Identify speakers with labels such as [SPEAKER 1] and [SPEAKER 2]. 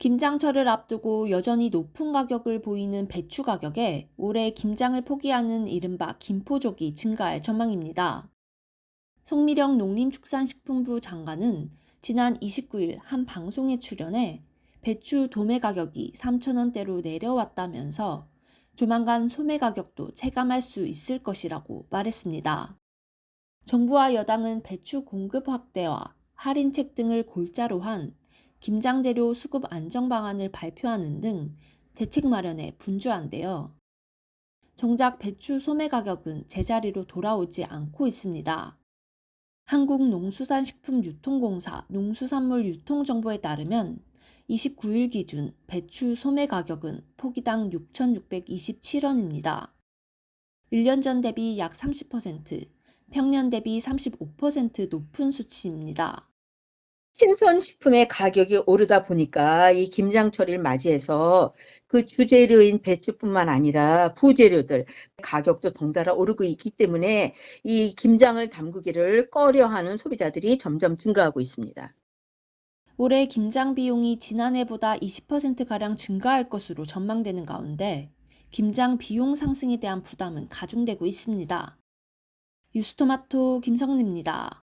[SPEAKER 1] 김장철을 앞두고 여전히 높은 가격을 보이는 배추 가격에 올해 김장을 포기하는 이른바 김포족이 증가할 전망입니다. 송미령 농림축산식품부 장관은 지난 29일 한 방송에 출연해 배추 도매 가격이 3천원대로 내려왔다면서 조만간 소매 가격도 체감할 수 있을 것이라고 말했습니다. 정부와 여당은 배추 공급 확대와 할인책 등을 골자로 한 김장재료 수급 안정 방안을 발표하는 등 대책 마련에 분주한데요. 정작 배추 소매 가격은 제자리로 돌아오지 않고 있습니다. 한국농수산식품유통공사 농수산물 유통정보에 따르면 29일 기준 배추 소매 가격은 포기당 6,627원입니다. 1년 전 대비 약 30%, 평년 대비 35% 높은 수치입니다.
[SPEAKER 2] 신선식품의 가격이 오르다 보니까 이 김장철을 맞이해서 그 주재료인 배추뿐만 아니라 부재료들 가격도 덩달아 오르고 있기 때문에 이 김장을 담그기를 꺼려하는 소비자들이 점점 증가하고 있습니다.
[SPEAKER 1] 올해 김장 비용이 지난해보다 20%가량 증가할 것으로 전망되는 가운데 김장 비용 상승에 대한 부담은 가중되고 있습니다. 뉴스토마토 김성은입니다.